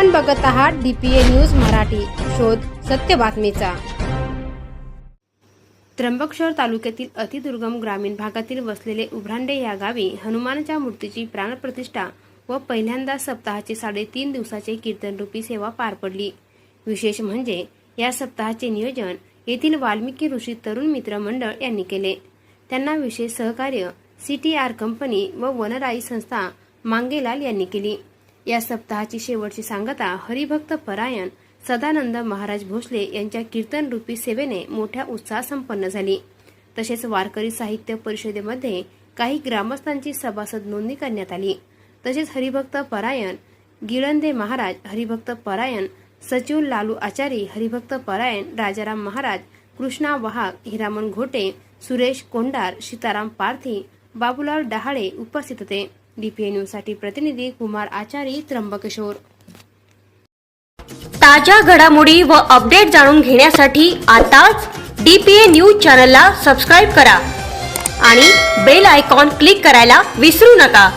आपण बघत आहात डीपीए न्यूज मराठी. शोध सत्य बातमीचा. त्र्यंबकेश्वर तालुक्यातील अतिदुर्गम ग्रामीण भागातील वसलेले उभरांडे या गावी हनुमानाच्या मूर्तीची प्राणप्रतिष्ठा व पहिल्यांदा सप्ताहाचे साडेतीन दिवसाचे कीर्तनरूपी सेवा पार पडली. विशेष म्हणजे या सप्ताहाचे नियोजन येथील वाल्मिकी ऋषी तरुण मित्र मंडळ यांनी केले. त्यांना विशेष सहकार्य सी टी आर कंपनी व वनराई संस्था मांगेलाल यांनी केली. या सप्ताहाची शेवटची सांगता हरिभक्त परायण सदानंद महाराज भोसले यांच्या कीर्तनरूपी सेवेने मोठ्या उत्साहात संपन्न झाली. तसेच वारकरी साहित्य परिषदेमध्ये काही ग्रामस्थांची सभासद नोंदणी करण्यात आली. तसेच हरिभक्त परायण गिळंदे महाराज हरिभक्त परायण सचिव लालू आचारी हरिभक्त परायण राजाराम महाराज कृष्णा वहाग हिरामण घोटे सुरेश कोंडार सीताराम पारथी बाबूलाल डहाळे उपस्थित होते. डीपीए न्यूजसाठी प्रतिनिधी कुमार आचारी त्र्यंबकिशोर. ताज्या घडामोडी व अपडेट जाणून घेण्यासाठी आताच डीपीए न्यूज चॅनलला सबस्क्राईब करा आणि बेल आयकॉन क्लिक करायला विसरू नका.